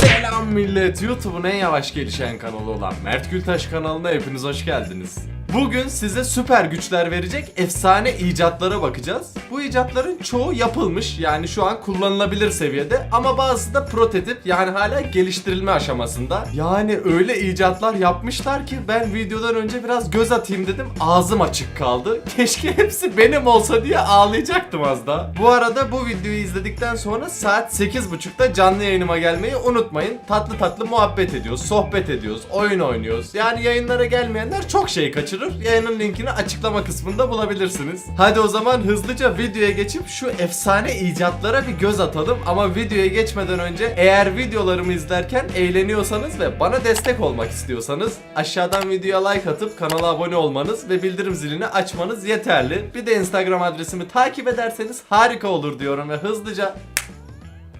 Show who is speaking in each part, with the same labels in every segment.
Speaker 1: Selam millet, YouTube'un en yavaş gelişen kanalı olan Mert Gültaş kanalına hepiniz hoş geldiniz. Bugün size süper güçler verecek efsane icatlara bakacağız. Bu icatların çoğu yapılmış yani şu an kullanılabilir seviyede ama bazısı da prototip yani hala geliştirilme aşamasında. Yani öyle icatlar yapmışlar ki ben videodan önce biraz göz atayım dedim ağzım açık kaldı. Keşke hepsi benim olsa diye ağlayacaktım az daha. Bu arada bu videoyu izledikten sonra saat 8.30'da canlı yayınıma gelmeyi unutmayın. Tatlı tatlı muhabbet ediyoruz, sohbet ediyoruz, oyun oynuyoruz. Yani yayınlara gelmeyenler çok şey kaçırır. Yayının linkini açıklama kısmında bulabilirsiniz. Hadi o zaman hızlıca videoya geçip şu efsane icatlara bir göz atalım. Ama videoya geçmeden önce eğer videolarımı izlerken eğleniyorsanız ve bana destek olmak istiyorsanız aşağıdan videoya like atıp kanala abone olmanız ve bildirim zilini açmanız yeterli. Bir de Instagram adresimi takip ederseniz harika olur diyorum ve hızlıca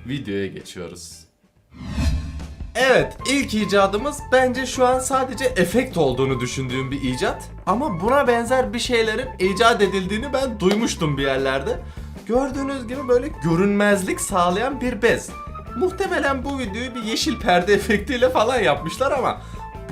Speaker 1: videoya geçiyoruz. Evet, ilk icadımız bence şu an sadece efekt olduğunu düşündüğüm bir icat. Ama buna benzer bir şeylerin icat edildiğini ben duymuştum bir yerlerde. Gördüğünüz gibi böyle görünmezlik sağlayan bir bez. Muhtemelen bu videoyu bir yeşil perde efektiyle falan yapmışlar ama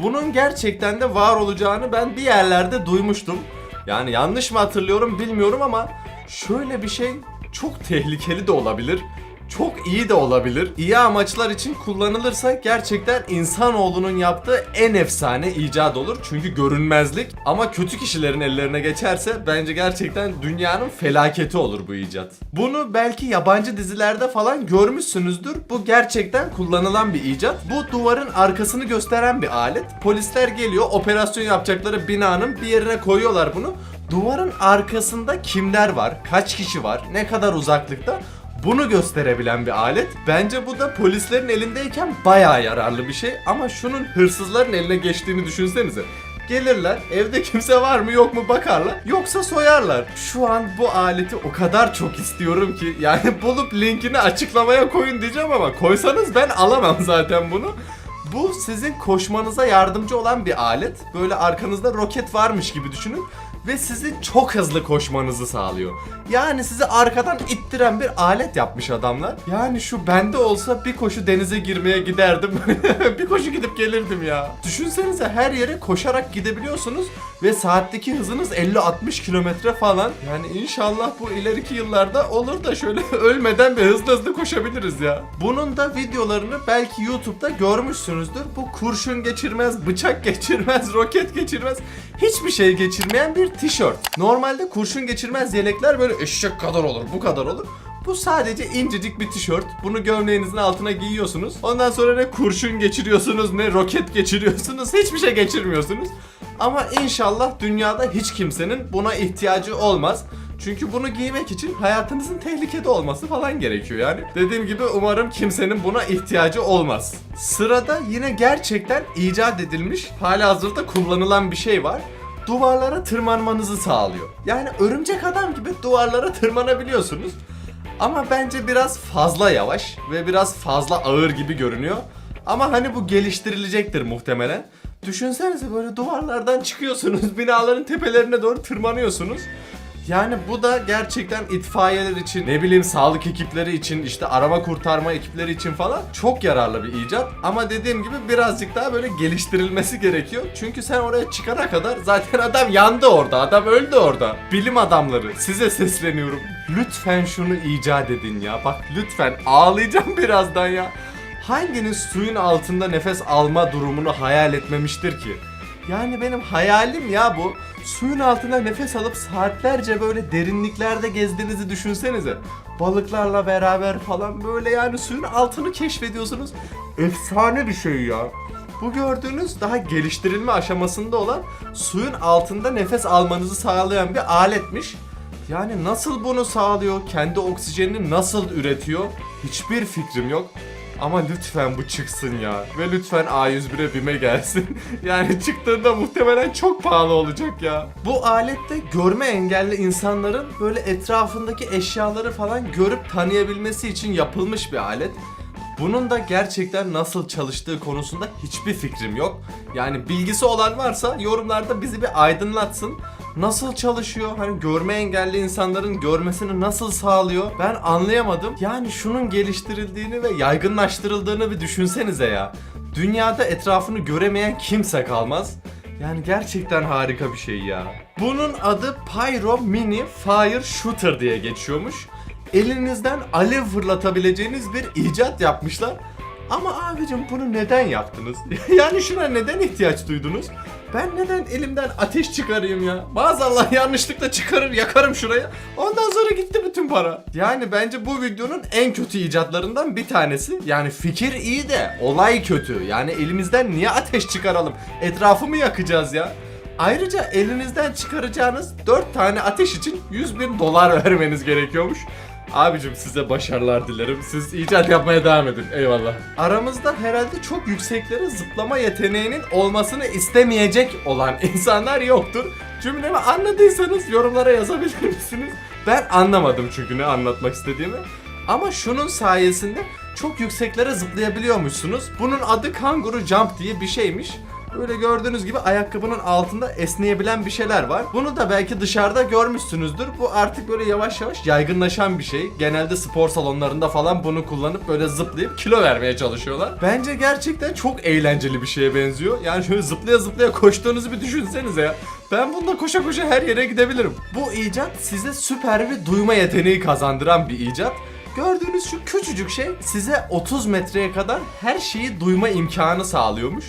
Speaker 1: bunun gerçekten de var olacağını ben bir yerlerde duymuştum. Yani yanlış mı hatırlıyorum bilmiyorum ama şöyle bir şey çok tehlikeli de olabilir çok iyi de olabilir. İyi amaçlar için kullanılırsa gerçekten insanoğlunun yaptığı en efsane icat olur. Çünkü görünmezlik ama kötü kişilerin ellerine geçerse bence gerçekten dünyanın felaketi olur bu icat. Bunu belki yabancı dizilerde falan görmüşsünüzdür. Bu gerçekten kullanılan bir icat. Bu duvarın arkasını gösteren bir alet. Polisler geliyor operasyon yapacakları binanın bir yerine koyuyorlar bunu. Duvarın arkasında kimler var, kaç kişi var, ne kadar uzaklıkta bunu gösterebilen bir alet. Bence bu da polislerin elindeyken bayağı yararlı bir şey. Ama şunun hırsızların eline geçtiğini düşünsenize. Gelirler, evde kimse var mı yok mu bakarlar. Yoksa soyarlar. Şu an bu aleti o kadar çok istiyorum ki yani bulup linkini açıklamaya koyun diyeceğim ama koysanız ben alamam zaten bunu. Bu sizin koşmanıza yardımcı olan bir alet. Böyle arkanızda roket varmış gibi düşünün ve sizin çok hızlı koşmanızı sağlıyor. Yani sizi arkadan ittiren bir alet yapmış adamlar. Yani şu bende olsa bir koşu denize girmeye giderdim. bir koşu gidip gelirdim ya. Düşünsenize her yere koşarak gidebiliyorsunuz ve saatteki hızınız 50-60 kilometre falan. Yani inşallah bu ileriki yıllarda olur da şöyle ölmeden bir hızlı hızlı koşabiliriz ya. Bunun da videolarını belki YouTube'da görmüşsünüzdür. Bu kurşun geçirmez, bıçak geçirmez, roket geçirmez, hiçbir şey geçirmeyen bir tişört. Normalde kurşun geçirmez yelekler böyle eşek kadar olur, bu kadar olur. Bu sadece incecik bir tişört. Bunu gömleğinizin altına giyiyorsunuz. Ondan sonra ne kurşun geçiriyorsunuz ne roket geçiriyorsunuz. Hiçbir şey geçirmiyorsunuz. Ama inşallah dünyada hiç kimsenin buna ihtiyacı olmaz. Çünkü bunu giymek için hayatınızın tehlikede olması falan gerekiyor yani. Dediğim gibi umarım kimsenin buna ihtiyacı olmaz. Sırada yine gerçekten icat edilmiş, hala hazırda kullanılan bir şey var duvarlara tırmanmanızı sağlıyor. Yani örümcek adam gibi duvarlara tırmanabiliyorsunuz. Ama bence biraz fazla yavaş ve biraz fazla ağır gibi görünüyor. Ama hani bu geliştirilecektir muhtemelen. Düşünsenize böyle duvarlardan çıkıyorsunuz, binaların tepelerine doğru tırmanıyorsunuz. Yani bu da gerçekten itfaiyeler için, ne bileyim sağlık ekipleri için, işte arama kurtarma ekipleri için falan çok yararlı bir icat. Ama dediğim gibi birazcık daha böyle geliştirilmesi gerekiyor. Çünkü sen oraya çıkana kadar zaten adam yandı orada, adam öldü orada. Bilim adamları size sesleniyorum. Lütfen şunu icat edin ya. Bak lütfen ağlayacağım birazdan ya. Hanginiz suyun altında nefes alma durumunu hayal etmemiştir ki? Yani benim hayalim ya bu. Suyun altında nefes alıp saatlerce böyle derinliklerde gezdiğinizi düşünsenize. Balıklarla beraber falan böyle yani suyun altını keşfediyorsunuz. Efsane bir şey ya. Bu gördüğünüz daha geliştirilme aşamasında olan suyun altında nefes almanızı sağlayan bir aletmiş. Yani nasıl bunu sağlıyor? Kendi oksijenini nasıl üretiyor? Hiçbir fikrim yok. Ama lütfen bu çıksın ya. Ve lütfen A101'e BİM'e gelsin. yani çıktığında muhtemelen çok pahalı olacak ya. Bu alette görme engelli insanların böyle etrafındaki eşyaları falan görüp tanıyabilmesi için yapılmış bir alet. Bunun da gerçekten nasıl çalıştığı konusunda hiçbir fikrim yok. Yani bilgisi olan varsa yorumlarda bizi bir aydınlatsın. Nasıl çalışıyor? Hani görme engelli insanların görmesini nasıl sağlıyor? Ben anlayamadım. Yani şunun geliştirildiğini ve yaygınlaştırıldığını bir düşünsenize ya. Dünyada etrafını göremeyen kimse kalmaz. Yani gerçekten harika bir şey ya. Bunun adı Pyro Mini Fire Shooter diye geçiyormuş. Elinizden alev fırlatabileceğiniz bir icat yapmışlar. Ama abicim bunu neden yaptınız? yani şuna neden ihtiyaç duydunuz? Ben neden elimden ateş çıkarayım ya? Maazallah yanlışlıkla çıkarır yakarım şuraya. Ondan sonra gitti bütün para. Yani bence bu videonun en kötü icatlarından bir tanesi. Yani fikir iyi de olay kötü. Yani elimizden niye ateş çıkaralım? Etrafı mı yakacağız ya? Ayrıca elinizden çıkaracağınız 4 tane ateş için 100 bin dolar vermeniz gerekiyormuş. Abicim size başarılar dilerim. Siz icat yapmaya devam edin. Eyvallah. Aramızda herhalde çok yükseklere zıplama yeteneğinin olmasını istemeyecek olan insanlar yoktur. Cümlemi anladıysanız yorumlara yazabilir misiniz? Ben anlamadım çünkü ne anlatmak istediğimi. Ama şunun sayesinde çok yükseklere zıplayabiliyormuşsunuz. Bunun adı kanguru jump diye bir şeymiş. Böyle gördüğünüz gibi ayakkabının altında esneyebilen bir şeyler var. Bunu da belki dışarıda görmüşsünüzdür. Bu artık böyle yavaş yavaş yaygınlaşan bir şey. Genelde spor salonlarında falan bunu kullanıp böyle zıplayıp kilo vermeye çalışıyorlar. Bence gerçekten çok eğlenceli bir şeye benziyor. Yani şöyle zıplaya zıplaya koştuğunuzu bir düşünsenize ya. Ben bunda koşa koşa her yere gidebilirim. Bu icat size süper bir duyma yeteneği kazandıran bir icat. Gördüğünüz şu küçücük şey size 30 metreye kadar her şeyi duyma imkanı sağlıyormuş.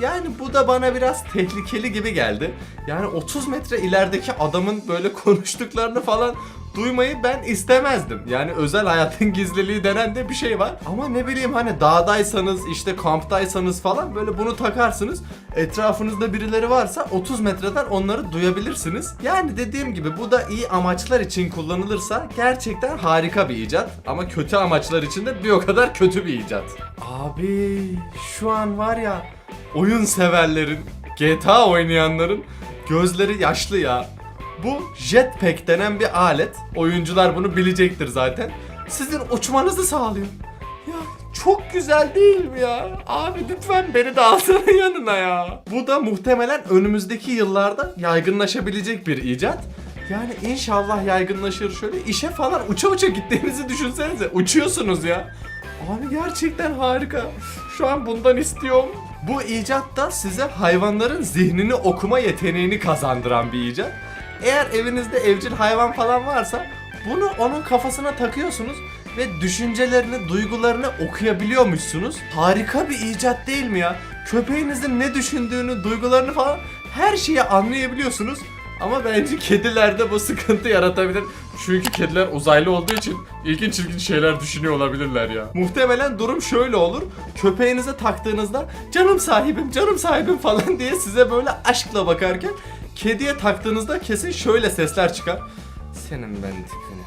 Speaker 1: Yani bu da bana biraz tehlikeli gibi geldi. Yani 30 metre ilerideki adamın böyle konuştuklarını falan duymayı ben istemezdim. Yani özel hayatın gizliliği denen de bir şey var. Ama ne bileyim hani dağdaysanız işte kamptaysanız falan böyle bunu takarsınız. Etrafınızda birileri varsa 30 metreden onları duyabilirsiniz. Yani dediğim gibi bu da iyi amaçlar için kullanılırsa gerçekten harika bir icat. Ama kötü amaçlar için de bir o kadar kötü bir icat. Abi şu an var ya oyun severlerin, GTA oynayanların gözleri yaşlı ya. Bu jetpack denen bir alet. Oyuncular bunu bilecektir zaten. Sizin uçmanızı sağlıyor. Ya çok güzel değil mi ya? Abi lütfen beni de alsana yanına ya. Bu da muhtemelen önümüzdeki yıllarda yaygınlaşabilecek bir icat. Yani inşallah yaygınlaşır şöyle işe falan uça uça gittiğinizi düşünsenize. Uçuyorsunuz ya. Abi gerçekten harika. Şu an bundan istiyorum. Bu icat da size hayvanların zihnini okuma yeteneğini kazandıran bir icat. Eğer evinizde evcil hayvan falan varsa bunu onun kafasına takıyorsunuz ve düşüncelerini, duygularını okuyabiliyormuşsunuz. Harika bir icat değil mi ya? Köpeğinizin ne düşündüğünü, duygularını falan her şeyi anlayabiliyorsunuz. Ama bence kedilerde bu sıkıntı yaratabilir. Çünkü kediler uzaylı olduğu için ilginç ilginç şeyler düşünüyor olabilirler ya. Muhtemelen durum şöyle olur. Köpeğinize taktığınızda canım sahibim, canım sahibim falan diye size böyle aşkla bakarken kediye taktığınızda kesin şöyle sesler çıkar. Senin ben tipine.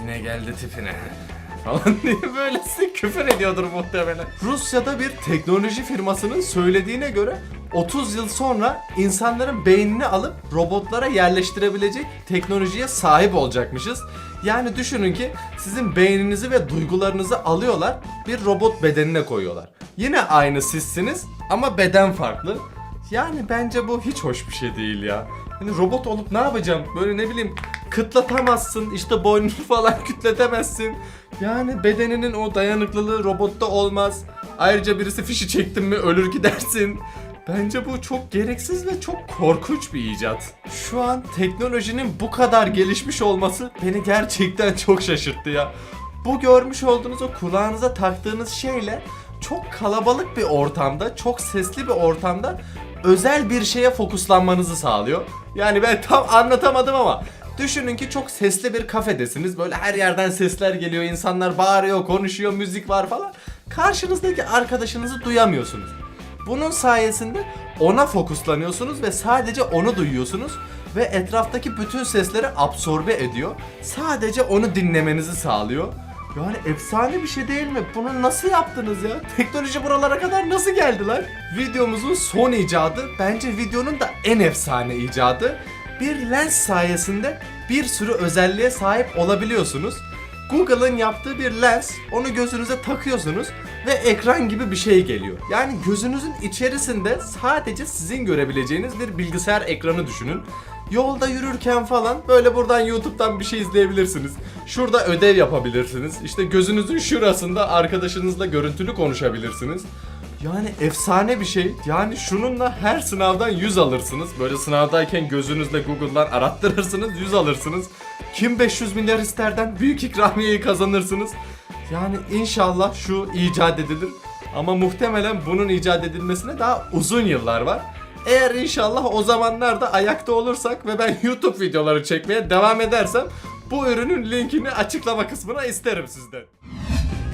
Speaker 1: Yine geldi tipine falan diye böyle size küfür ediyordur muhtemelen. Rusya'da bir teknoloji firmasının söylediğine göre 30 yıl sonra insanların beynini alıp robotlara yerleştirebilecek teknolojiye sahip olacakmışız. Yani düşünün ki sizin beyninizi ve duygularınızı alıyorlar bir robot bedenine koyuyorlar. Yine aynı sizsiniz ama beden farklı. Yani bence bu hiç hoş bir şey değil ya. Hani robot olup ne yapacağım? Böyle ne bileyim kıtlatamazsın, işte boynunu falan kütletemezsin. Yani bedeninin o dayanıklılığı robotta olmaz. Ayrıca birisi fişi çektin mi ölür gidersin. Bence bu çok gereksiz ve çok korkunç bir icat. Şu an teknolojinin bu kadar gelişmiş olması beni gerçekten çok şaşırttı ya. Bu görmüş olduğunuz o kulağınıza taktığınız şeyle çok kalabalık bir ortamda, çok sesli bir ortamda özel bir şeye fokuslanmanızı sağlıyor. Yani ben tam anlatamadım ama düşünün ki çok sesli bir kafedesiniz. Böyle her yerden sesler geliyor, insanlar bağırıyor, konuşuyor, müzik var falan. Karşınızdaki arkadaşınızı duyamıyorsunuz. Bunun sayesinde ona fokuslanıyorsunuz ve sadece onu duyuyorsunuz ve etraftaki bütün sesleri absorbe ediyor. Sadece onu dinlemenizi sağlıyor. Yani efsane bir şey değil mi? Bunu nasıl yaptınız ya? Teknoloji buralara kadar nasıl geldiler? Videomuzun son icadı bence videonun da en efsane icadı. Bir lens sayesinde bir sürü özelliğe sahip olabiliyorsunuz. Google'ın yaptığı bir lens, onu gözünüze takıyorsunuz ve ekran gibi bir şey geliyor. Yani gözünüzün içerisinde sadece sizin görebileceğiniz bir bilgisayar ekranı düşünün. Yolda yürürken falan böyle buradan YouTube'dan bir şey izleyebilirsiniz. Şurada ödev yapabilirsiniz. İşte gözünüzün şurasında arkadaşınızla görüntülü konuşabilirsiniz. Yani efsane bir şey. Yani şununla her sınavdan 100 alırsınız. Böyle sınavdayken gözünüzle Google'dan arattırırsınız 100 alırsınız. Kim 500 milyar isterden büyük ikramiyeyi kazanırsınız. Yani inşallah şu icat edilir. Ama muhtemelen bunun icat edilmesine daha uzun yıllar var. Eğer inşallah o zamanlarda ayakta olursak ve ben YouTube videoları çekmeye devam edersem bu ürünün linkini açıklama kısmına isterim sizden.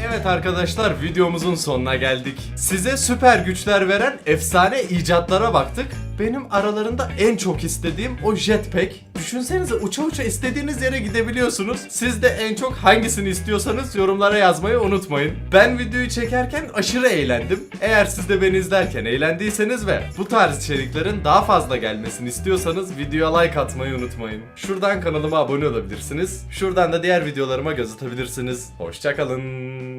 Speaker 1: Evet arkadaşlar videomuzun sonuna geldik. Size süper güçler veren efsane icatlara baktık. Benim aralarında en çok istediğim o jetpack. Düşünsenize uça uça istediğiniz yere gidebiliyorsunuz. Siz de en çok hangisini istiyorsanız yorumlara yazmayı unutmayın. Ben videoyu çekerken aşırı eğlendim. Eğer siz de beni izlerken eğlendiyseniz ve bu tarz içeriklerin daha fazla gelmesini istiyorsanız videoya like atmayı unutmayın. Şuradan kanalıma abone olabilirsiniz. Şuradan da diğer videolarıma göz atabilirsiniz. Hoşçakalın.